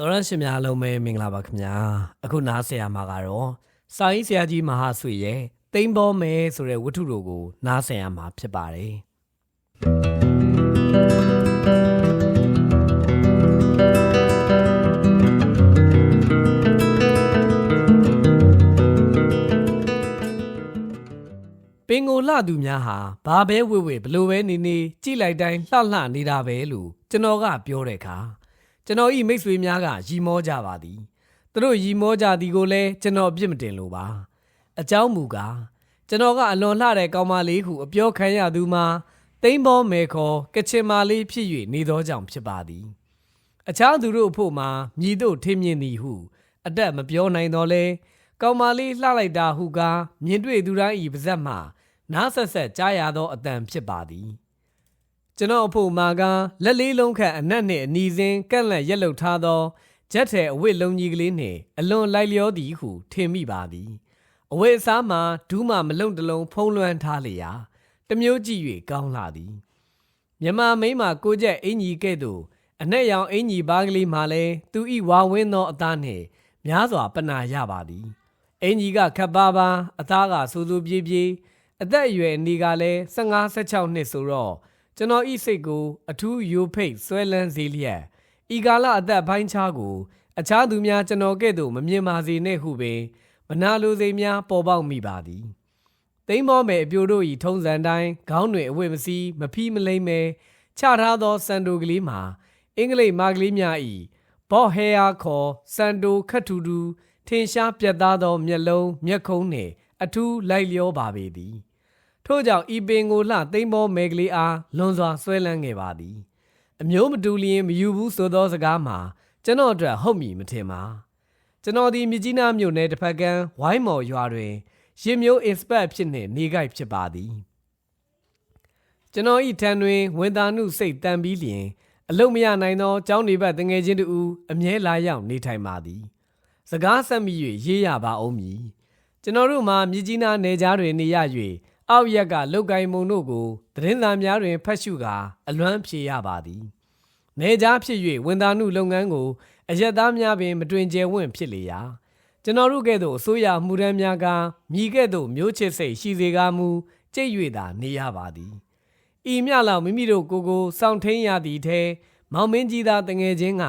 တော်ရရှင်များလုံးပဲမင်္ဂလာပါခင်ဗျာအခုနားဆရာမှာကတော့စာရေးဆရာကြီးမဟာဆွေရဲ့တိမ်ပေါ်မဲဆိုတဲ့ဝတ္ထုတို့ကို နားဆရာမှာဖြစ်ပါတယ်ပင်ကိုလှသူများဟာဘာပဲဝေဝေဘလို့ပဲနေနေကြိလိုက်တိုင်းလှလှနေတာပဲလို့ကျွန်တော်ကပြောတဲ့အခါ ကျွန်တော်ဤမိတ်ဆွေများကရီမောကြပါသည်သူတို့ရီမောကြသည်ကိုလည်းကျွန်တော်အပြစ်မတင်လိုပါအကြောင်းမူကားကျွန်တော်ကအလွန်လှတဲ့ကောင်မလေးဟုအပြောခံရသူမှာတိမ်ဘောမဲခေါ်ကချင်မာလေးဖြစ်၍နေသောကြောင့်ဖြစ်ပါသည်အခြားသူတို့အဖို့မှာမြည်တို့ထင်းမြင်သည်ဟု အတက်မပြောနိုင်တော့လဲကောင်မလေးလှလိုက်တာဟုကားမြင်တွေ့သူတိုင်းဤပါဇက်မှနားဆက်ဆက်ကြားရသောအတန်ဖြစ်ပါသည် ကျွန်တော်အဖို့မာကလက်လေးလုံးခန့်အနက်နှင့်အနီစင်းကန့်လန့်ရက်လုထားသောဂျက်ထဲအဝတ်လုံးကြီးကလေးနှင့်အလွန်လိုက်လျောသည်ဟုထင်မိပါသည်အဝတ်အစားမှာဒူးမှမလုံတလုံးဖုံးလွှမ်းထားလျာတစ်မျိုးကြည့်၍ကောင်းလာသည်မြမမိန်းမကိုချက်အင်ကြီးကဲ့သို့အနက်ရောင်အင်ကြီးပါးကလေးမှလည်းသူဤဝါဝင်းသောအသားနှင့်များစွာပနာရပါသည်အင်ကြီးကခပ်ပါပါအသားကစူးစူးပြေးပြေးအသက်အရွယ်အနီကလည်း15 16နှစ်ဆိုတော့ ကျွန်တော်ဤစိတ်ကို အထူးယိုဖိတ်ဆွဲလန်းစေလျက်ဤကာလအသက်ပိုင်းခြားကို အခြားသူများကျွန်တော်ကဲ့သို့မမြင်ပါစေနဲ့ဟုပင်မနာလိုစိတ်များပေါ်ပေါက်မိပါသည်သိမ့်မောမယ်အပြိုတို့ဤထုံးစံတိုင်းခေါင်းတွင်အဝတ်မစီးမဖီးမလိမ့်မဲချထားသောစန်တိုကလေးမှာအင်္ဂလိပ်မာကလေးများဤဘော့ဟဲယာခေါ်စန်တိုခတ်ထူထူထင်ရှားပြတ်သားသောမျက်လုံးမျက်ခုံးနှင့်အထူးလိုက်လျောပါပေသည် ထို့ကြောင့်ဤပင်ကိုလှသိမ့်မောမဲကလေးအားလွန်စွာဆွဲလန်းခဲ့ပါသည်အမျိုးမတူလျင်မယူဘူးဆိုသောစကားမှာကျွန်တော်အတွက်ဟုတ်မည်မထင်ပါကျွန်တော်ဒီမြကြီးနားမြို့နယ်တစ်ဖက်ကမ်းဝိုင်းမော်ရွာတွင်ရင်မျိုး inspect ဖြစ်နေနေကြိုက်ဖြစ်ပါသည်ကျွန်တော်ဤထံတွင်ဝန်သားမှုစိတ်တန်ပြီးလျင်အလုတ်မရနိုင်သောကျောင်းနေဘက်တငယ်ချင်းတူအမြဲလာရောက်နေထိုင်ပါသည် စကားဆက်မိ၍ရေးရပါအောင်မည်ကျွန်တော်တို့မှာမြကြီးနားနယ်ကြားတွင်နေရ၍ အောက်ရက်ကလုတ်ကိုင်မုံတို့ကိုသတင်းစာများတွင်ဖတ်ရှုကာအလွမ်းဖြေရပါသည်နေကြားဖြစ်၍ဝန်သားမှုလုပ်ငန်းကိုအရက်သားများပင်မတွင်ကျယ်ဝင့်ဖြစ်လေရာကျွန်တော်တို့ကဲ့သို့အစိုးရမှုရန်များကမြည်ကဲ့သို့မျိုးချစ်စိတ်ရှိစေကားမူကြိတ်၍သာနေရပါသည်ဤမြလောက်မိမိတို့ကိုယ်ကိုစောင့်ထိန်ရသည်ထဲမောင်မင်းကြီးသားတငယ်ချင်းက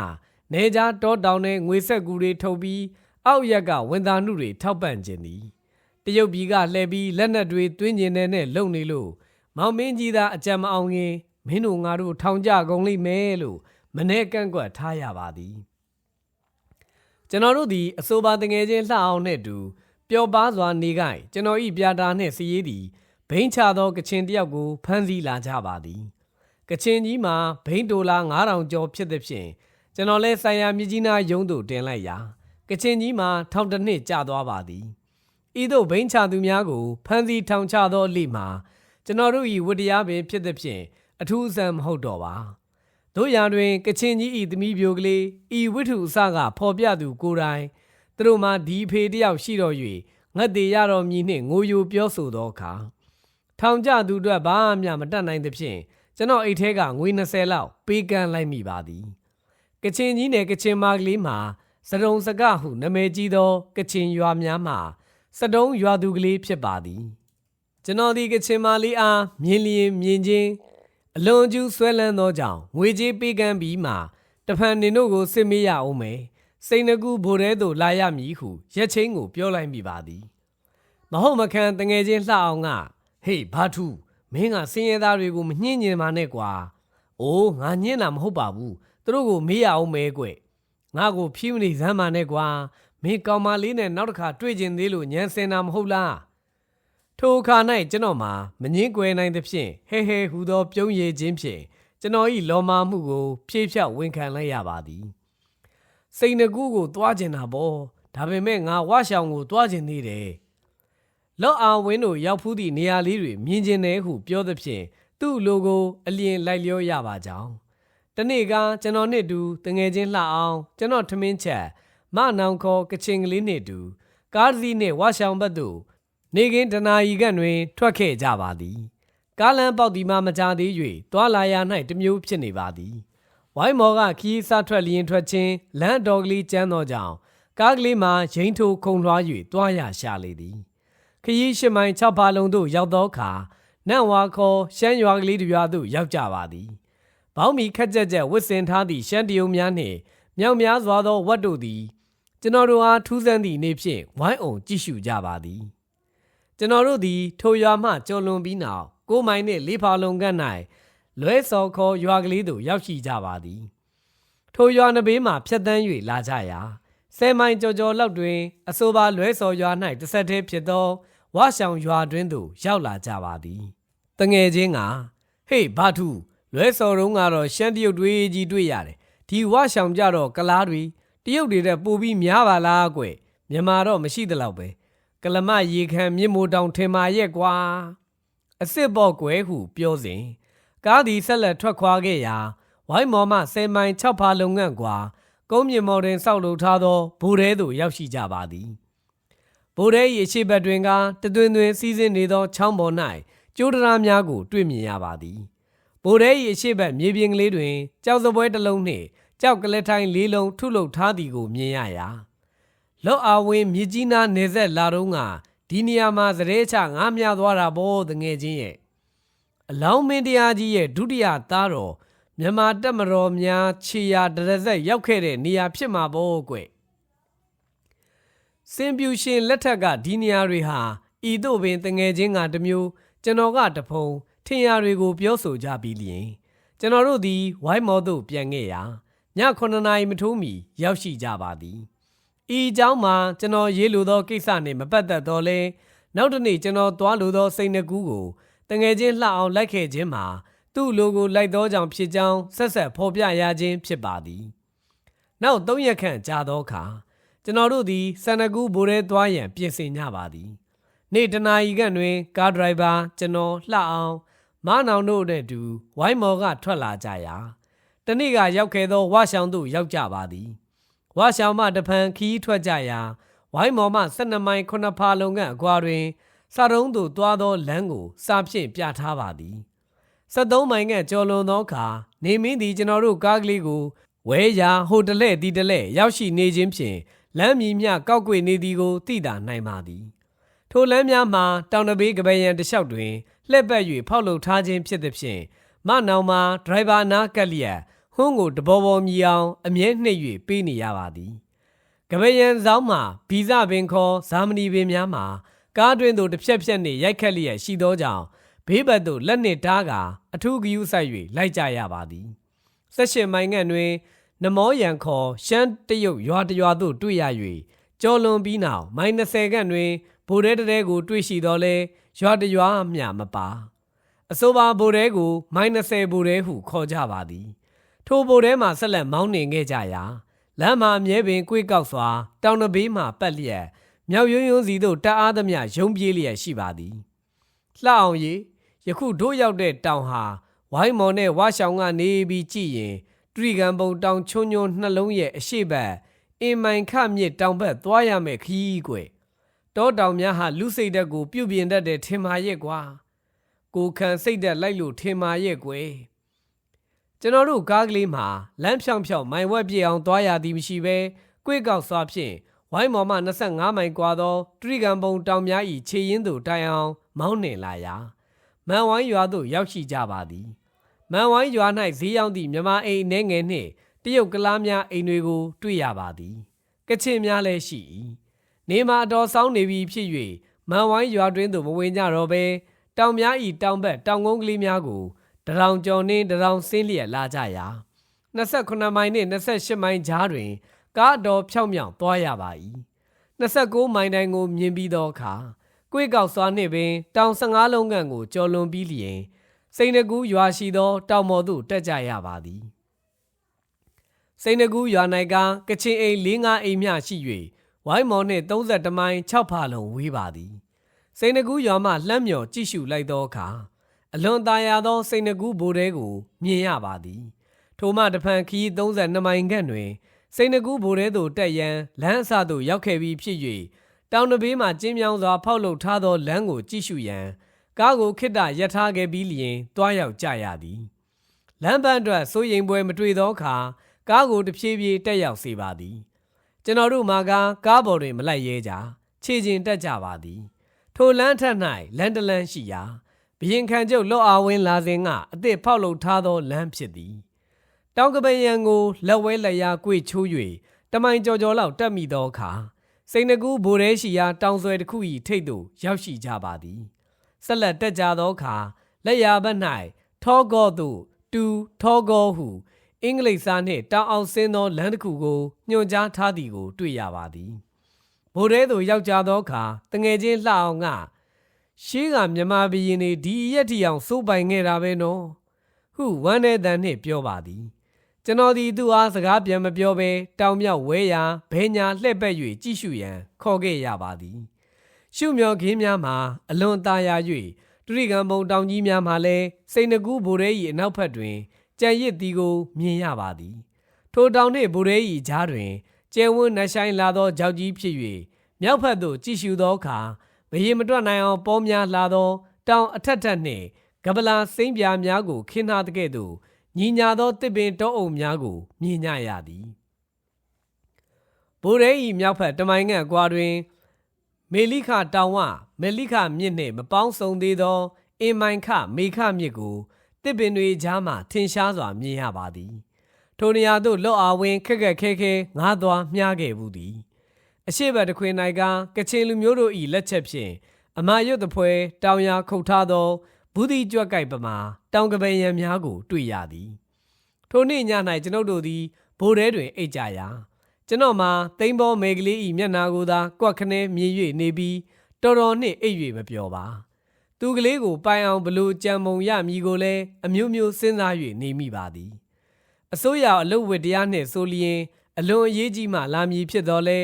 နေကြားတောတောင်နဲ့ငွေဆက်ကူတွေထုတ်ပြီးအောက်ရက်ကဝန်သားမှုတွေထောက်ပံ့ခြင်းသည် တရုတ်ပြည်ကလှည့်ပြီးလက်နက်တွေတွင်းကျင်တဲ့နဲ့လုံနေလို့မောင်မင်းကြီးသားအကြံမအောင်ခင်မင်းတို့ငါတို့ထောင်ကြကုန်လိမ့်မယ်လို့မနေ့ကန့်ကွက်ထားရပါသည်ကျွန်တော်တို့သည်အဆိုပါတငယ်ချင်းလှအောင်နှင့်အတူပျော်ပါစွာနေကြကျွန်တော်ဤပြာတာနှင့်စည်ရည်သည်ဘိန်းချသောကချင်တယောက်ကိုဖမ်းဆီးလာကြပါသည်ကချင်ကြီးမှာဘိန်းဒိုလာ9000ကျော်ဖြစ်သည်ဖြင့်ကျွန်တော်လဲဆိုင်ရာမြကြီးနားရုံးသို့တင်လိုက်ရာကချင်ကြီးမှာထောင်တစ်နှစ်ကြာသွားပါသည် ဤသို့ဘိန်းချသူများကိုဖမ်းဆီးထောင်ချသောအလိမှာကျွန်တော်တို့၏ဝတ္တရားပင်ဖြစ်သည်ဖြင့်အထူးအဆန်းမဟုတ်တော့ပါတို့ရာတွင်ကချင်ကြီး၏သမီးပြိုကလေးဤဝိထုအစကဖော်ပြသူကိုယ်တိုင်သူတို့မှာဒီဖေတယောက်ရှိတော်၍ငတ်သေးရတော်မည်နှင့်ငိုယိုပြောဆိုသောအခါထောင်ကျသူတို့ဘာမှမတတ်နိုင်သဖြင့်ကျွန်တော်အိတ်ထဲကငွေ20လောက်ပေးကမ်းလိုက်မိပါသည်ကချင်ကြီးနယ်ကချင်မာကလေးမှာစတုံစကဟုနာမည်ကြီးသောကချင်ရွာများမှာ စတုံးရွာသူကလေးဖြစ်ပါသည်ကျွန်တော်ဒီကချင်မာလေးအားမြင်လျင်မြင်ချင်းအလွန်ကျူးဆွဲလန်းသောကြောင့်ငွေကြေးပေးကမ်းပြီးမှတဖန်နင်တို့ကိုစစ်မေးရအောင်မယ်စိန်နကူဘိုထဲသို့လာရမည်ဟုရက်ချင်းကိုပြောလိုက်မိပါသည်မဟုတ်မခံတငယ်ချင်းလှအောင်ကဟေးဘာထူးမင်းကစင်ရသားတွေကိုမညှင်းညင်ပါနဲ့ကွာအိုးငါညှင်းတာမဟုတ်ပါဘူးသူတို့ကိုမေးရအောင်မဲကွငါကိုဖြီးမနေစမ်းပါနဲ့ကွာ မင်းကောင်မလေးနဲ့နောက်တစ်ခါတွေ့ကျင်သေးလို့ညံစင်တာမဟုတ်လားထိုအခါ၌ကျွန်တော်မှာမငင်းကွယ်နိုင်သဖြင့်ဟဲဟဲဟူသောပြုံးရည်ခြင်းဖြင့်ကျွန်တော်၏လောမာမှုကို ဖြည့်ဖြောက်ဝန်ခံလိုက်ရပါသည်စိန်နကူးကိုတွားကျင်တာပေါ့ဒါပေမဲ့ငါဝရှောင်ကိုတွားကျင်သေးတယ်လော့အာဝင်းတို့ရောက်ဖူးသည့်နေရာလေးတွေမြင်ကျင်တယ်ဟုပြောသဖြင့်သူ့လိုကို အလျင်လိုက်လျောရပါကြောင်းတနေ့ကကျွန်တော်နဲ့တူတငယ်ချင်းလှအောင်ကျွန်တော်ထမင်းချက် မနောင်ခေါ်ကချင်ကလေးနှင့်တူကားတစ်စီးနှင့်ဝါရှောင်ဘက်သို့နေကင်းတနာရီကတွင် ထွက်ခဲ့ကြပါသည်ကားလမ်းပေါက်ဒီမှမကြသေး၍တွာလာရ၌တမျိုးဖြစ်နေပါသည်ဝဝိုင်းမော်ကခီးစားထွက်လျင်ထွက်ချင်းလမ်းတော်ကလေးကျမ်းသောကြောင့်ကားကလေးမှာရင်ထိုးခုံလွှား၍တွားရရှာလေသည်ခရီးရှစ်မိုင်6ပါလုံးသို့ရောက်သောအခါနန့်ဝါခေါ်ရှမ်းရွာကလေးတစ်ရွာသို့ရောက်ကြပါသည်ဘောင်းမီခက်ကြက်ကြက်ဝစ်စင်ထားသည့်ရှမ်းတယုံများနှင့်မြောက်များစွာသောဝတ်တို့သည် ကျွန်တော်တို့အားထူးဆန်းသည့်နေ့ဖြင့်ဝိုင်းအောင်ကြည့်ရှုကြပါသည်ကျွန်တော်တို့သည်ထိုရွာမှကျော်လွန်ပြီးနောက်ကိုးမိုင်နှင့်လေးဖာလုံကန့်၌လွဲစော်ခေါ်ရွာကလေးသို့ရောက်ရှိကြပါသည်ထိုရွာနှဘေးမှဖြတ်တန်း၍လာကြရာဆယ်မိုင်ကြော်ကြော်လောက်တွင်အဆိုပါလွဲစော်ရွာ၌တစ်ဆက်တည်းဖြစ်သောဝါရှောင်ရွာတွင်သို့ရောက်လာကြပါသည်တငယ်ချင်းကဟေးဘာထုလွဲစော်တုံးကတော့ရှမ်းတရုတ်တွေကြီးတွေ့ရတယ်ဒီဝါရှောင်ကြတော့ကလားတွေ တရုတ်တွေတဲ့ပိုပြီးများပါလားကွမြန်မာတော့မရှိသလောက်ပဲကလမရေခံမြင့်မိုးတောင်ထင်မာရဲ့ကွာအစ်စ်ပေါ့ကွယ်ဟုပြောစဉ်ကားသည်ဆက်လက်ထွက်ခွာခဲ့ရာဝိုင်းမော်မှ10မိုင်6ဖာလုံငန့်ကွာကုန်းမြင့်မော်တွင်စောက်လုပ်ထားသောဘူရဲသို့ရောက်ရှိကြပါသည်ဘူရဲ၏အရှိတ်ဘက်တွင်ကတသွင်သွင်စီးဆင်းနေသောချောင်းပေါ်၌ကျိုးတရာများကိုတွေ့မြင်ရပါသည်ဘူရဲ၏အရှိတ်ဘက်မြေပြင်ကလေးတွင်ကြောက်စပွဲတစ်လုံးနှင့် ကြောက်ကလက်ထိုင်လေးလုံးထုလုပ်ထားသည်ကိုမြင်ရရာလော့အာဝင်းမြစ်ကြီးနားနေဆက်လာတော့ကဒီနေရာမှာသရဲချငားမြသွားတာဘောတငယ်ချင်းရဲ့အလောင်းမင်းတရားကြီးရဲ့ဒုတိယသားတော်မြန်မာတက်မတော်များခြေရာဒရဇက်ရောက်ခဲ့တဲ့နေရာဖြစ်မှာပေါ့ကွစင်ပြူရှင်လက်ထက်ကဒီနေရာတွေဟာဤသို့ပင်တငယ်ချင်းကတစ်မျိုးကျွန်တော်ကတဖုံထင်ရာတွေကိုပြောဆိုကြပြီးလျင်ကျွန်တော်တို့သည်ဝိုင်းမော်သို့ပြန်ခဲ့ရာ ည9နာရီမထိုးမီရောက်ရှိကြပါသည်ဤအကြောင်းမှာကျွန်တော်ရေးလိုသောကိစ္စနှင့်မပတ်သက်တော့လဲနောက်တစ်နေ့ကျွန်တော်သွားလိုသောစိတ်နှကူးကိုတငယ်ချင်းလှအောင်လိုက်ခဲ့ခြင်းမှာသူ့လိုကိုလိုက်သောကြောင့်ဖြစ်ကြောင်းဆက်ဆက်ဖော်ပြရခြင်းဖြစ်ပါသည်။နောက်၃ရက်ခန့်ကြာသောအခါကျွန်တော်တို့သည်စန္ဒကူးဘိုးရဲသွားရန်ပြင်ဆင်ကြပါသည်။နေ့တနာရီခန့်တွင် ကားဒရိုင်ဘာကျွန်တော်လှအောင်မနောင်တို့နဲ့အတူဝိုင်းမော်ကထွက်လာကြရာ တနေ့ကရောက်ခဲ့သောဝါရှောင်းသို့ရောက်ကြပါသည်။ဝါရှောင်းမှတဖန်ခီးထွက်ကြရာဝိုင်းမော်မှ12မိုင်9ဖာလုံခန့်အကွာတွင်စာတုံးသို့သွားသောလမ်းကိုစာဖြင့်ပြထားပါသည်73မိုင်ကကျော်လွန်သောအခါနေမင်းသည်ကျွန်တော်တို့ကားကလေးကိုဝဲရာဟိုတလဲဒီတလဲရောက်ရှိနေခြင်းဖြင့်လမ်းမြီမျှကောက်ကွေနေသည်ကိုသိတာနိုင်ပါသည်ထိုလမ်းများမှာတောင်တပေးကပယ်ရန်တစ်လျှောက်တွင်လှည့်ပတ်၍ဖောက်လုပ်ထားခြင်းဖြစ်သည်ဖြင့်မနောင်မှာဒရိုင်ဘာနာကက်လျက် ဟွန်းကိုတဘောဘောမြည်အောင်အမြဲနှိပ်၍ပေးနေရပါသည်ကပယ်ရန်ဆောင်မှာဗီဇပင်ခေါ်ဇာမနီပင်များမှာကားတွင်သို့တစ်ဖြက်ဖြက်နှင့်ရိုက်ခတ်လျက်ရှိသောကြောင့်ဘေးဘက်သို့လက်နှင့်တားကာအထူးဂယူးဆိုင်၍လိုက်ကြရပါသည်ဆက်ရှင်မိုင်ငန့်တွင် နမောရန်ခေါ်ရှမ်းတရုတ်ရွာတရွာသို့တွေ့ရ၍ကြော်လွန်ပြီးနောက်မိုင်20ခန့်တွင်ဗိုလ်ရဲတရဲကိုတွေ့ရှိတော်လဲရွာတရွာမျှမပါအဆိုပါဗိုလ်ရဲကိုမိုင်20ဗိုလ်ရဲဟုခေါ်ကြပါသည် ထိုဗိုလ်ရဲမှဆက်လက်မောင်းနှင်ခဲ့ကြရာလမ်းမှာအမြဲပင်ကွေးကောက်စွာတောင်တဘေးမှပတ်လျက်မြောက်ရွံ့ရွံ့စီသို့တအားသမျှရုံပြေးလျက်ရှိပါသည်လှအောင်ရီယခုတို့ရောက်တဲ့တောင်ဟာဝိုင်းမော်နဲ့ဝါရှောင်းကနေပြီးကြည့်ရင်တရီကန်ပုံတောင်ချွန်းညွန်းနှလုံးရဲ့အရှိတ်ဘက်အင်မိုင်ခမြစ်တောင်ဘက်သွားရမယ်ခီးကွယ်တောတောင်များဟာလူစိတ်ဓာတ်ကိုပြုတ်ပြင်တတ်တယ်ထင်ပါရဲ့ကွာကိုခံစိတ်ဓာတ်လိုက်လို့ထင်ပါရဲ့ကွယ် ကျွန်တော်တို့ကားကလေးမှာလမ်းဖြောင်းဖြောင်းမိုင်ဝက်ပြေအောင်သွားရသည်မရှိဘဲကွေ့ကောက်စွာဖြင့်ဝိုင်းမော်မှ25မိုင်ကွာသောတရီကန်ပုံတောင်များ၏ခြေရင်းသို့တိုင်အောင် မောင်းနှင်လာရာမန်ဝိုင်းရွာသို့ရောက်ရှိကြပါသည်မန်ဝိုင်းရွာ၌ဈေးရောက်သည့်မြမအိမ်နှဲငယ်နှင့်တရုတ်ကလားများအိမ်တွေကို တွေ့ရပါသည်ကချင်များလည်းရှိ၏နေမှာအတော်ဆောင်းနေပြီဖြစ်၍မန်ဝိုင်းရွာတွင်သို့မဝင်ကြတော့ဘဲတောင်များဤတောင်ဘက်တောင်ကုန်းကလေးများကို တရောင်ကျော်နှင်းတရောင်ဆင်းလျက်လာကြရာ28မိုင်နှင့်28မိုင်ကြားတွင်ကားတော်ဖြောင်းမြောင်သွားရပါ၏29မိုင်တိုင်ကိုမြင်ပြီးသောအခါကွေးကောက်စွာနှင့်ပင်တောင်15လုံးခန့်ကိုကျော်လွန်ပြီးလျင်စိန်နကူးရွာရှိသောတောင်ပေါ်သို့တက်ကြရပါသည်စိန်နကူးရွာ၌ကကချင်အိမ်၄၅အိမ်မျှရှိ၍ဝိုင်းမော်နှင့်32မိုင်6ဖာလုံးဝေးပါသည်စိန်နကူးရွာမှလှမ်းမြော်ကြည့်ရှုလိုက်သောအခါ အလွန်သားရသောစိန်နှကူဘိုးတဲကိုမြင်ရပါသည်ထိုမှတဖန်ခီး32မိုင်ခန့်တွင်စိန်နှကူဘိုးတဲသို့တက်ရန်လမ်းအစသို့ရောက်ခဲ့ပြီးဖြစ်၍တောင်တပေးမှကျင်းမြောင်းစွာဖောက်လုပ်ထားသောလမ်းကိုကြည့်ရှုရန်ကားကိုခိတ္တရထားခဲ့ပြီးလျင်တွားရောက်ကြရသည်လမ်းပန်းအတွက်စိုးရိမ်ပွဲမတွေ့သောအခါကားကိုတဖြည်းဖြည်းတက်ရောက်စေပါသည်ကျွန်တော်တို့မှာကားကားပေါ်တွင်မလိုက်ရဲကြခြေကျင်တက်ကြပါသည်ထိုလမ်းထက်၌လန်တလန်ရှိရာ ဘရင်ခံကျုပ်လော့အားဝင်းလာစဉ်ကအသစ်ဖောက်လုပ်ထားသောလမ်းဖြစ်သည်တောင်ကပယံကိုလက်ဝဲလက်ရာကွေ့ချိုး၍တမိုင်ကြော်ကြော်လောက်တက်မိသောအခါစိန်နကူးဘိုရဲရှိရာတောင်ဆွဲတစ်ခု၏ထိပ်သို့ရောက်ရှိကြပါသည်ဆက်လက်တက်ကြသောအခါလက်ရာဘက်၌ထောဂောသို့တူထောဂောဟုအင်္ဂလိပ်စာနှင့်တောင်အောင်ဆင်းသောလမ်းတစ်ခုကိုညွှန်ကြားထားသည်ကိုတွေ့ရပါသည်ဘိုရဲသို့ရောက်ကြသောအခါတငယ်ချင်းလှအောင်က ရှေးကမြမဘီရင်နေဒီရက်တီအောင်စိုးပိုင်ခဲ့တာပဲနော်ဟုဝမ်းတဲ့တန်နှင့်ပြောပါသည်ကျွန်တော်ဒီသူအားစကားပြန်မပြောဘဲတောင်မြောက်ဝဲရာဘဲညာလှည့်ပက်၍ကြည့်ရှုရန်ခေါ်ခဲ့ရပါသည်ရှုမြော်ခင်းများမှာအလွန်ตาရ၍တူရိကံဘုံတောင်ကြီးများမှာလည်းစိန်နကူးဘိုရဲ၏အနောက်ဘက်တွင်ကြံရစ်သည်ကိုမြင်ရပါသည်ထိုတောင်နှင့်ဘိုရဲ၏ကြားတွင်ကျဲဝန်းနှဆိုင်လာသောကြောက်ကြီးဖြစ်၍မြောက်ဘက်သို့ကြည့်ရှုသောအခါ မရေမတွက်နိုင်အောင်ပေါများလာသောတောင်အထက်ထက်နှင့်ကပလာစိမ့်ပြာများကိုခင်းထားတဲ့ကဲ့သို့ညီညာသောတစ်ပင်တောအုံများကိုမြင်ကြရသည်ဘိုရဲ၏မြောက်ဘက်တမိုင်ငန့်ကွာတွင် မေလိခတောင်ဝမေလိခမြစ်နှင့်မပေါင်းစုံသေးသော အင်မိုင်ခမေခမြစ်ကိုတစ်ပင်တွေကြားမှထင်ရှားစွာမြင်ရပါသည်ထိုနေရာသို့လော့အားဝင်ခက်ခက်ခဲခဲငားသွားမျှခဲ့ဘူးသည် အရှိတ်ဘက်တစ်ခွင်၌ကကချင်လူမျိုးတို့၏လက်ချက်ဖြင့်အမာရွတ်တပွဲတောင်ယာခုတ်ထားသောဘူးဒီကြွက်ကိုက်ပမာတောင်ကပယ်ရံများကို တွေ့ရသည်ထိုနေ့ည၌ကျွန်ုပ်တို့သည်ဘိုးထဲတွင်အိတ်ကြရာကျွန်တော်မှာသိမ့်ဘောမေကလေးဤမျက်နာကိုသာကွက်ခနဲမြည်၍နေပြီးတော်တော်နှင့်အိတ်၍မပြောပါသူကလေးကိုပိုင်အောင်ဘလို့ကြံမုံရမည်ကိုလည်းအမျိုးမျိုးစဉ်းစား၍နေမိပါသည်အစိုးရအလုပ်ဝတ္တရားနှင့်ဆိုလျင်အလွန်အရေးကြီးမှလာမည်ဖြစ်တော်လဲ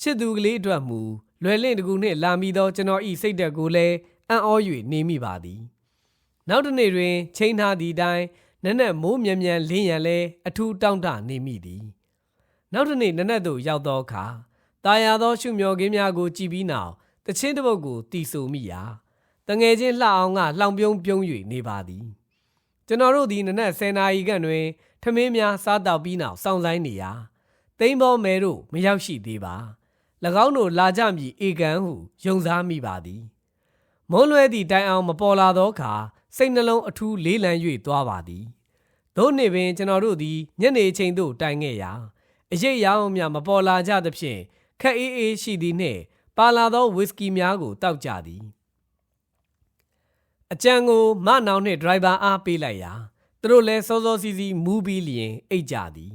ချစ်သူကလေးအတွက်မူလွယ်လင့်တကူနှင့်လာမည်သောကျွန်တော်ဤစိတ်သက်ကိုလည်းအံ့ဩ၍နေမိပါသည်နောက်တစ်နေ့တွင်ချိန်ထားသည့်အတိုင်းနက်နက်မိုးမြန်မြန်လင်းရန်လဲအထူးတောင့်တနေမိသည်နောက်တစ်နေ့နက်နက်သို့ရောက်သောအခါတာယာသောရှုမြော်ခင်းများကိုကြည်ပြီးနောက်တချင်းတစ်ပုတ်ကိုတီဆိုမိရာတငယ်ချင်းလှအောင်ကလှောင်ပြုံးပြုံး၍နေပါသည်ကျွန်တော်တို့ဒီနနက်10နာရီခန့်တွင်ထမင်းများစားတောက်ပြီးနောက်စောင့်ဆိုင်နေရာသိန်းဘောမဲတို့မရောက်ရှိသေးပါ၎ င်းတို့လာကြမည်ဧကန်ဟုယုံစားမိပါသည်မုံလွဲသည့်တိုင်အောင်မပေါ်လာသောအခါစိတ်နှလုံးအထူးလေးလံ၍သွားပါသည်သို့နေပင်ကျွန်တော်တို့သည်ညနေချိန်သို့တိုင်ခဲ့ရာအရေးရောင်များမပေါ်လာကြသဖြင့်ခက်အေးအေးရှိသည်နှင့်ပါလာသောဝစ်စကီများကိုတောက်ကြသည်အကြံကိုမနောင်နှင့်ဒရိုင်ဘာအားပေးလိုက်ရာသူတို့လည်းစောစောစီးစီးမူးပြီးလျင်အိတ်ကြသည်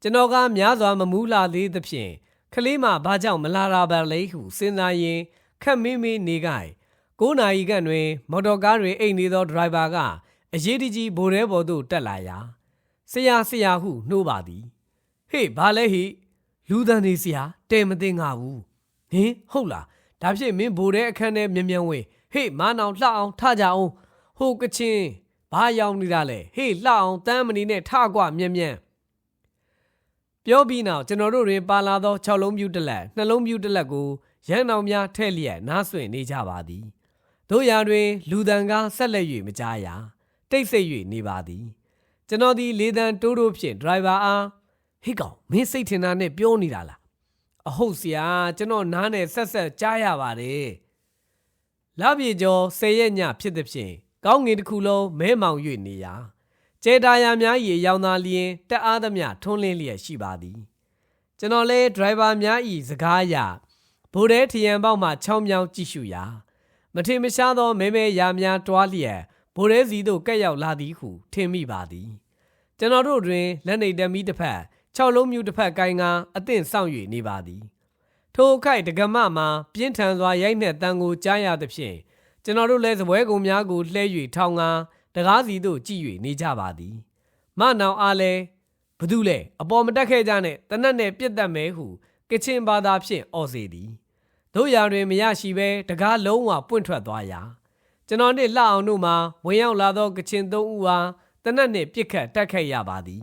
ကျွန်တော်ကများစွာမမူးလာသေးသဖြင့် ကလေးမဘာကြောင့်မလာတာပါလဲဟုစဉ်းစားရင်းခက်မေးမေးနေကြ9နာရီခန့်တွင်မော်တော်ကားတွင်အိတ်နေသောဒရိုင်ဘာကအရေးတကြီးဘိုရဲဘော်သို့တက်လာရာဆရာဆရာဟုနှိုးပါသည်ဟေ့ဘာလဲဟိလူတန်နေဆရာတဲမသိငါဘူးဟင်ဟုတ်လားဒါဖြစ်မင်းဘိုရဲအခန်းထဲမြ мян ဝေးဟေ့မနောင်လှအောင်ထကြအောင်ဟိုကချင်းဘာရောက်နေတာလဲဟေ့လှအောင်တမ်းမနီနဲ့ထကွမြ мян ပြောပြီးနောက်ကျွန်တော်တို့တွင်ပါလာသော6လုံးပြူတစ်လက်နှလုံးပြူတစ်လက်ကိုရန်အောင်များထဲ့လျက်နားဆွင့်နေကြပါသည်တို့ရာတွင် လူတန်ကားဆက်လက်၍မကြားရတိတ်ဆိတ်၍နေပါသည်ကျွန်တော်ဒီလေတန်တိုးတိုးဖြင့်ဒရိုင်ဘာအားဟေ့ကောင်မင်းစိတ်ထင်တာနဲ့ပြောနေတာလားအဟုတ်ဆရာကျွန်တော်နားနဲ့ဆက်ဆက်ကြားရပါတယ်လပြေကျော်ဆယ်ရက်ညဖြစ်သည်ဖြင့်ကောင်းငင်တစ်ခုလုံးမဲမောင်၍နေရာ ကျေတာယာများ၏ရောင်သာလျင်တက်အားသမျှထွန်းလင်းလျက်ရှိပါသည်ကျွန်တော်လဲဒရိုင်ဘာများ၏စကားအရဗိုလ်တဲထရန်ပေါက်မှချောင်းမြောင်းကြည့်ရှုရာမထင်မရှားသောမဲမဲရာများတွားလျက်ဗိုလ်ရဲစီသို့ကက်ရောက်လာသည်ဟုထင်မိပါသည်ကျွန်တော်တို့တွင်လက်နေတမီတစ်ဖက်၆လုံးမြူတစ်ဖက်ကိုင်းကအသင့်ဆောင်၍နေပါသည်ထိုအခိုက်ဒကမမှာပြင်းထန်စွာရိုက်နှက်တန်ကိုကြားရသဖြင့်ကျွန်တော်တို့လည်းစပွဲကုံများကိုလှဲ၍ထောင်းကား တကားစီသို့ကြည့်၍နေကြပါသည်မနောင်အားလည်းဘသူလဲအပေါ်မတက်ခဲ့ကြနဲ့တနတ်နဲ့ပြစ်တတ်မယ်ဟုကချင်ဘာသာဖြင့်အော်စေသည်တို့ရာတွင်မရရှိဘဲတကားလုံးဝပွင့်ထွက်သွားရာကျွန်တော်နှင့်လှအောင်တို့မှာဝင်ရောက်လာသောကချင်သုံးဦးအားတနတ်နှင့်ပြစ်ခတ်တက်ခဲ့ရပါသည်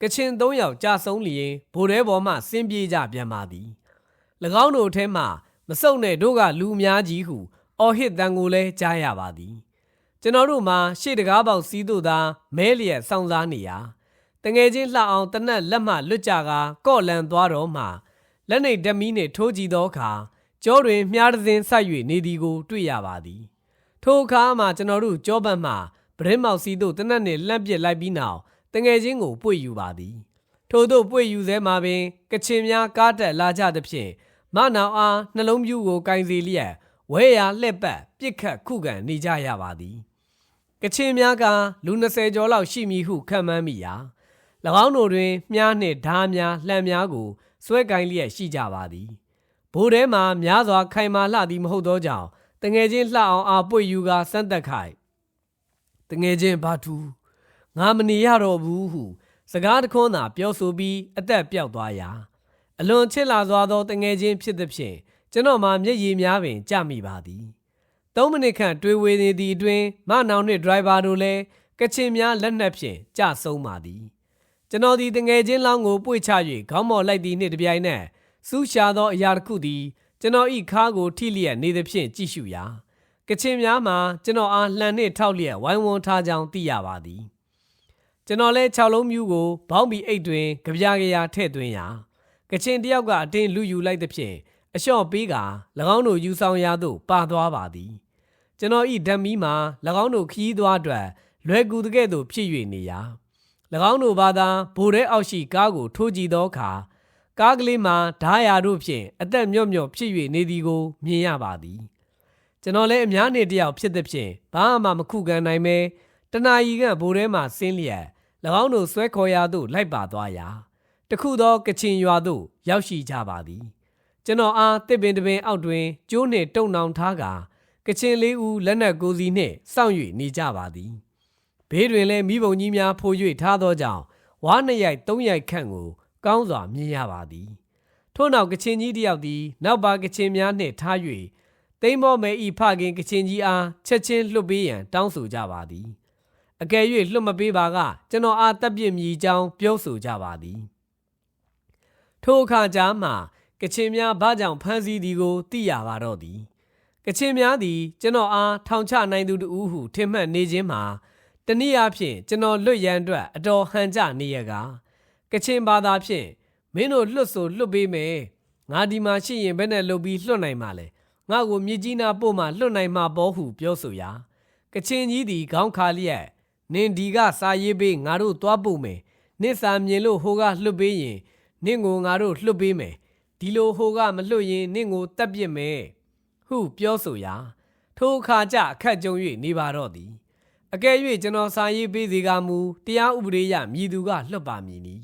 ကချင်သုံးယောက်ကြာဆုံးလျင်ဗိုလ်ရဲဘော်မှဆင်းပြေးကြပြန်ပါသည်၎င်းတို့ထဲမှမစုံတဲ့တို့ကလူအများကြီးဟုအော်ဟစ်တန်ကိုလည်းကြားရပါသည် ကျွန်တော်တို့မှာရှေ့တကားပေါက်စီးတို့သာမဲလျက်စောင်းစားနေရာတငယ်ချင်းလှအောင်တနက်လက်မှလွတ်ကြကကော့လန်သွားတော့မှလက်နေဓမီနှင့်ထိုးကြည့်သောအခါကြောတွင်မြားတစ်စင်းဆက်၍နေသည်ကိုတွေ့ရပါသည်ထိုအခါမှကျွန်တော်တို့ကြောပတ်မှဗရင်းမောက်စီတို့တနက်နှင့်လှမ်းပစ်လိုက်ပြီးနောက်တငယ်ချင်းကိုပွေယူပါသည် ထို့သို့ပွေယူဆဲမှာပင်ကချင်များကားတက်လာကြသဖြင့်မနောင်အားနှလုံးပြူကိုကင်စီလျက်ဝဲရလှက်ပတ်ပြစ်ခတ်ခုခံနေကြရပါသည် ကချင်များကလူ20ကျော်လောက်ရှိမည်ဟုခန့်မှန်းမိရာ၎င်းတို့တွင်မြားနှင့်ဓားများလှံများကိုစွဲကင်လျက်ရှိကြပါသည်ဘိုးထဲမှများစွာခိုင်မာလှသည်မဟုတ်သောကြောင့်တငယ်ချင်းလှအောင်အားပွေယူကာစမ်းသက်ခိုင်တငယ်ချင်းဘာတူငါမနေရတော့ဘူးဟုစကားတခွန်းသာပြောဆိုပြီးအသက်ပြောက်သွားရာအလွန်ချစ်လာစွာသောတငယ်ချင်းဖြစ်သည်ဖြင့်ကျွန်တော်မှမျက်ရည်များပင်ကြမိပါသည် ၃မိနစ်ခန့်တွေးဝေနေသည့်အတွင်းမနောင်နှင့်ဒရိုင်ဘာတို့လည်းကချင်များလက်နက်ဖြင့်ကြဆုံးပါသည်ကျွန်တော်ဒီတငယ်ချင်းလောင်းကိုပွေချ၍ခေါင်းမော်လိုက်သည်နှင့်တပြိုင်နက်စူးရှာသောအရာတစ်ခုသည်ကျွန်တော်ဤခါးကိုထိလျက်နေသဖြင့်ကြည့်ရှုရာကချင်များမှာကျွန်တော်အားလှန်နှင့်ထောက်လျက်ဝိုင်းဝန်းထားကြောင်းသိရပါသည်ကျွန်တော်လည်း6လုံးမြူးကိုဘောင်းဘီအိတ်တွင်ကြပြာကြရာထည့်သွင်းရာကချင်တယောက်ကအတင်းလူယူလိုက်သဖြင့်အလျှော့ပေးက၎င်းတို့ယူဆောင်ရာသို့ပါသွားပါသည် ကျွန်တော်ဤဓမ္မီမှာ၎င်းတို့ခီးသွားအတွက်လွယ်ကူတကဲ့သို့ဖြစ်၍နေရာ၎င်းတို့ဘာသာဗိုလ်ရဲအောက်ရှိကားကိုထိုးကြည့်သောအခါကားကလေးမှာဓာယာတို့ဖြင့်အသက်မြော့မြော့ဖြစ်၍နေသည်ကိုမြင်ရပါသည်ကျွန်တော်လည်းအများနေတယောက်ဖြစ်သည်ဖြင့်ဘာမှမခုခံနိုင်ပဲတနာရီကဗိုလ်ရဲမှဆင်းလျက်၎င်းတို့ဆွဲခေါ်ရာသို့လိုက်ပါသွားရာတခုသောကချင်ရွာသို့ရောက်ရှိကြပါသည်ကျွန်တော်အားတစ်ပင်တပင်အောက်တွင်ကျိုးနှင့်တုံနှောင်ထားကာ ကချင်လေးဦးလက်နက်ကိုစီနှင့်စောင့်၍နေကြပါသည်ဘေးတွင်လည်းမိဘုံကြီးများဖိုး၍ထားသောကြောင့်ဝါနှစ်ရိုက်သုံးရိုက်ခန့်ကို ကောင်းစွာမြင်ရပါသည်ထို့နောက်ကချင်ကြီးတစ်ယောက်သည်နောက်ပါကချင်များနှင့်ထား၍တိမ်မောမဲဤဖခင်ကချင်ကြီးအားချက်ချင်းလွတ်ပေးရန်တောင်းဆိုကြပါသည်အကယ်၍လွတ်မပေးပါကကျွန်တော်အားတပ်ပြစ်မြည်ကြောင်းပြောဆိုကြပါသည်ထိုအခါကြားမှာကချင်များဘာကြောင့်ဖမ်းဆီးသည်ကိုသိရပါတော့သည် ကချင်များသည်ကျွန်တော်အားထောင်ချနိုင်သူတူဟုထင်မှတ်နေခြင်းမှာတနည်းအားဖြင့်ကျွန်တော်လွတ်ရန်အတွက်အတော်ဟန်ကြနေရကားကချင်ဘာသာဖြင့်မင်းတို့လွတ်ဆိုလွတ်ပေးမယ်ငါဒီမှာရှိရင်ဘယ်နဲ့လုပ်ပြီးလွတ်နိုင်မှာလဲငါ့ကိုမြစ်ကြီးနားပို့မှလွတ်နိုင်မှာပေါ့ဟုပြောဆိုရာကချင်ကြီးသည်ခေါင်းခါလျက်နင်ဒီကစာရေးပေးငါတို့သွားပို့မယ်နင့်စာမြင်လို့ဟိုကလွတ်ပေးရင်နင့်ကိုငါတို့လွတ်ပေးမယ်ဒီလိုဟိုကမလွတ်ရင်နင့်ကိုတပ်ပစ်မယ် ဟုပြောဆိုရာထိုအခါကျအခက်ကြုံ၍နေပါတော့သည်အကယ်၍ကျွန်တော်စာရေးပေးစီကမူတရားဥပဒေအရမည်သူကလွတ်ပါမည်နီ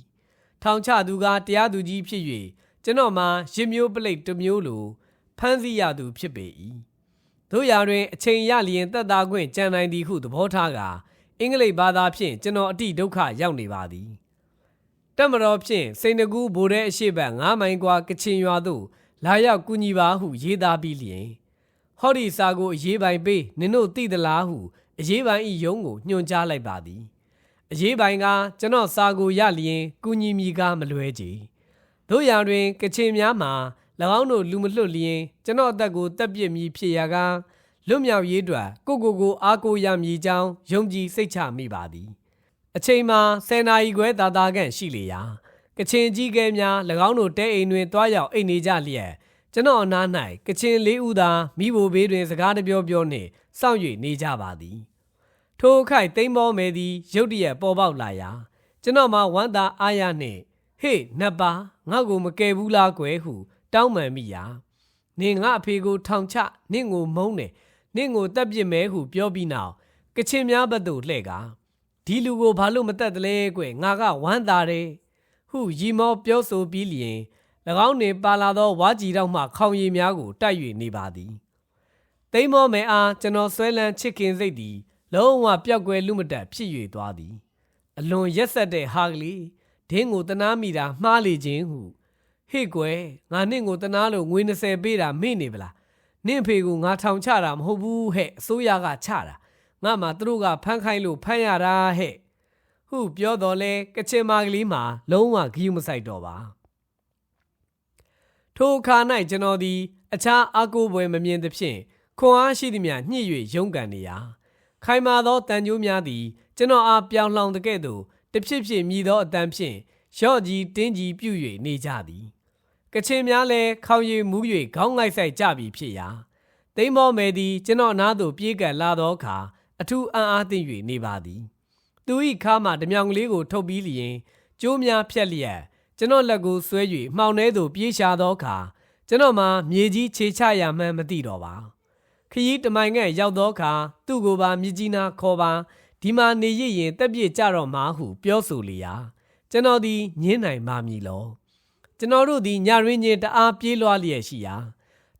ထောင်ချသူကတရားသူကြီးဖြစ်၍ကျွန်တော်မှာရစ်မျိုးပလိတ်တစ်မျိုးလိုဖမ်းဆီးရသူဖြစ်ပေ၏တို့ရာတွင်အချိန်ရလျင်တက်သားခွင့်ကြံနိုင်သည်ဟုသဘောထားကာအင်္ဂလိပ်ဘာသာဖြင့်ကျွန်တော်အတိဒုက္ခရောက်နေပါသည်တက်မတော်ဖြင့်စိန်တကူဗိုလ်ရဲအရှိတ်9မိုင်ကွာကချင်ရွာသို့ လာရောက်ကူညီပါဟုရေးသားပြီးလျင်ဟောဒီစာကိုအရေးပိုင်ပေးနင်တို့သိသလားဟုအရေးပိုင်ဤယုံကိုညွှန်ကြားလိုက်ပါသည်အရေးပိုင်ကကျွန်တော်စာကိုရလျင်ကူညီမိကားမလွဲကြတို့ရာတွင်ကချင်များမှာ၎င်းတို့လူမလွတ်လျင်ကျွန်တော်အသက်ကိုတက်ပြစ်မည်ဖြစ်ရာကလွတ်မြောက်ရေးအတွက်ကိုကိုကိုအားကိုရမည်ကြောင်းယုံကြည်စိတ်ချမိပါသည်အချိန်မှာဆယ်နာရီခွဲသာသာခန့်ရှိလေရာ ကချင်ကြီးကဲများ၎င်းတို့တဲအိမ်တွင်တွားရောက်အိတ်နေကြလျက်ကျွန်တော်အနား၌ကချင်လေးဦးသာမိဘဘေးတွင်စကားတပြောပြောနှင့်စောင့်၍နေကြပါသည်ထိုအခိုက်သိမ့်မောမယ်သည်ရုတ်တရက်ပေါ်ပေါက်လာရာကျွန်တော်မှဝမ်းသာအားရနှင့်ဟေ့နတ်ပါငါ့ကိုမကယ်ဘူးလားကွယ်ဟုတောင်းပန်မိရာနင်ငါအဖေကိုထောင်ချနင့်ကိုမုန်းတယ်နင့်ကိုတပ်ပစ်မဲဟုပြောပြီးနောက်ကချင်များဘက်သို့လှည့်ကာဒီလူကိုဘာလို့မတက်တလဲကွယ်ငါကဝမ်းသာတယ် ဟုရီမောပြောဆိုပြီးလျင်၎င်းနှင့်ပါလာသောဝါကြီးတော့မှခေါင်ရည်များကိုတိုက်၍နေပါသည်သိမ်းမောမဲအားကျွန်တော်ဆွဲလန်းချစ်ခင်စိတ်သည်လုံးဝပျောက်ကွယ်လူမတက်ဖြစ်၍သွားသည် အလွန်ရက်ဆက်တဲ့ဟာကလေးဒင်းကိုတနာမိတာမှားလေခြင်းဟုဟေ့ကွယ်ငါနင့်ကိုတနာလို့ငွေ20ပေးတာမေ့နေပလားနင့်ဖေကိုငါထောင်ချတာမဟုတ်ဘူးဟဲ့အစိုးရကချတာငါမှသူတို့ကဖမ်းခိုင်းလို့ဖမ်းရတာဟဲ့ ဟုပြောတော်လဲကချင်မာကလေးမှာလုံးဝဂီးမဆိုင်တော့ပါထိုအခါ၌ကျွန်တော်သည် အခြားအကိုပွဲမမြင်သဖြင့်ခွန်အားရှိသည်များညှိ၍ရုန်းကန်နေရာခိုင်မာသောတန်ကြိုးများသည်ကျွန်တော်အားပြောင်းလောင်တကဲ့သို့တစ်ဖြစ်ဖြစ်မြည်သောအတန်ဖြင့်ရော့ကြီးတင်းကြီးပြုတ်၍နေကြသည်ကချင်များလည်းခေါင်ရည်မူး၍ခေါင်းငိုက်ဆိုင်ကြပြီဖြစ်ရာသိမ်းမောမယ်သည်ကျွန်တော်နားသို့ပြေးကပ်လာသောအခါအထူးအံ့အားသင့်၍နေပါသည် သူ၏ခါမှဓမြောင်ကလေးကို ထုတ်ပြီးလျင်ကျိုးများဖြက်လျက်ကျွန်တော်လက်ကိုဆွဲ၍မှောင်ထဲသို့ပြေးရှာသောအခါကျွန်တော်မှမြေကြီးခြေချရမှန်းမသိတော့ပါခရီးတမိုင်ငယ်ရောက်သောအခါသူ့ကိုပါမြကြီးနာခေါ်ပါဒီမှာနေရရင်တက်ပြည့်ကြတော့မှာဟုပြောဆိုလျာကျွန်တော်သည်ညင်းနိုင်ပါမည်လောကျွန်တော်တို့သည်ညရင်းချင်းတအားပြေးလွှားလျက်ရှိရာ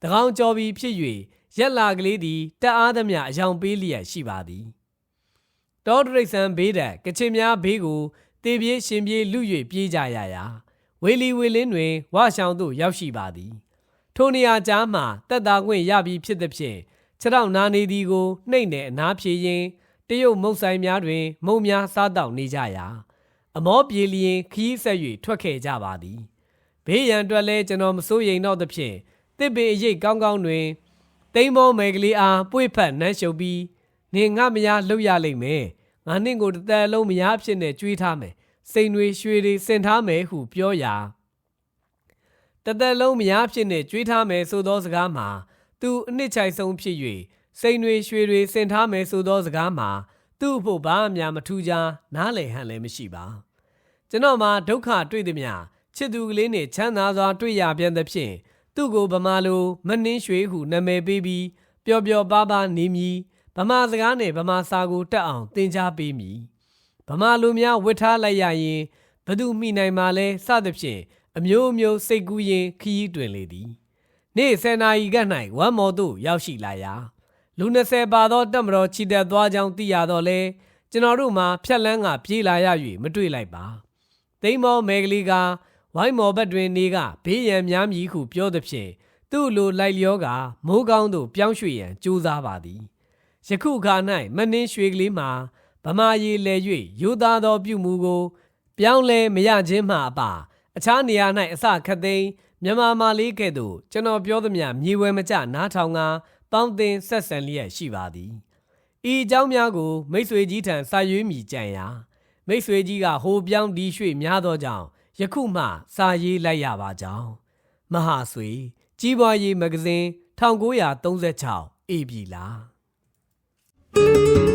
တကောင်းကြောပြီးဖြစ်၍ရက်လာကလေးသည်တအားသမျှအယောင်ပေးလျက်ရှိပါသည် တောတရိတ်ဆန်ဘေးတက်ကချင်များဘေးကိုတေပြေးရှင်ပြေးလူ၍ပြေးကြရရာဝေလီဝေလင်းတွင်ဝရှောင်းသို့ရောက်ရှိပါသည် ထိုနေရာကြားမှတက်တာခွင့်ရပြီးဖြစ်သည်ဖြင့်ခြေထောက်နာနေသည်ကိုနှိမ့်နယ်အနားဖြေရင်းတရုတ်မုတ်ဆိုင်များတွင် မုံများစားတောက်နေကြရာအမောပြေလျင်ခီးဆက်၍ထွက်ခဲ့ကြပါသည်ဘေးရန်အတွက်လဲကျွန်တော်မစိုးရိမ်တော့သဖြင့်တစ်ပင်အရိတ်ကောင်းကောင်းတွင်တိမ်မောမယ်ကလေးအားပွေ့ဖက်နှမ်းရှုပ်ပြီး နင်ငါမယားလှုပ်ရလိမ့်မယ်ငါနှင့်ကိုတစ်သက်လုံးမယားဖြစ်နေကြွေးထားမယ်စိန်တွေရွှေတွေစင်ထားမယ်ဟုပြောရာတစ်သက်လုံးမယားဖြစ်နေကြွေးထားမယ်ဆိုသောစကားမှာသူအနှစ်ချိုက်ဆုံးဖြစ်၍စိန်တွေရွှေတွေစင်ထားမယ်ဆိုသောစကားမှာသူ့အဖို့ဘာမှမထူးခြားနားလည်ဟန်လည်းမရှိပါကျွန်တော်မှာဒုက္ခတွေ့သည်မြချစ်သူကလေးနှင့်ချမ်းသာစွာတွေ့ရပြန်သဖြင့်သူ့ကိုဗမာလိုမနှင်းရွှေဟုနာမည်ပေးပြီးပျော်ပျော်ပါးပါးနေမည် ဗမာစကားနဲ့ဗမာစာကိုတက်အောင်သင်ကြားပေးမည်ဗမာလူများဝတ်ထားလိုက်ရရင်ဘသူမိနိုင်မှာလဲစသဖြင့်အမျိုးအမျိုးစိတ်ကူးရင်ခရီးတွင်လေသည်နေ့ဆယ်နာရီက၌ဝမ်းမော်သို့ရောက်ရှိလာရာလူ20ပါသောတက်မတော်ခြိတက်သွားကြောင်းသိရတော့လဲကျွန်တော်တို့မှာဖြက်လန်းကပြေးလာရ၍မတွေ့လိုက်ပါသိမ်းမောမဲကလေးကဝိုင်းမော်ဘက်တွင်နေကဘေးရန်များမည်ဟုပြောသည်ဖြင့်သူ့လိုလိုက်လျောကမိုးကောင်းသို့ပြောင်းရွှေ့ရန်ကြိုးစားပါသည် ယခုအခါ၌မနှင်းရွှေကလေးမှာဗမာရီလဲ၍ယူသားသောပြုမှုကို ပြောင်းလဲမရခြင်းမှအပအခြားနေရာ၌အစခတ်သိမ်းမြန်မာမာလေးကဲ့သို့ကျွန်တော်ပြောသည်မြမြေဝဲမကြနားထောင်ကပေါင်းတင်ဆက်ဆံလျက်ရှိပါသည်ဤအကြောင်းများကို မိတ်ဆွေကြီးထံစာရွေးမိကြံရာမိတ်ဆွေကြီးကဟိုပြောင်းဒီရွှေ့များသောကြောင့်ယခုမှစာရေးလိုက်ရပါကြောင်းမဟာဆွေကြီးပွားရေးမဂဇင်း1936အေပြီလား Música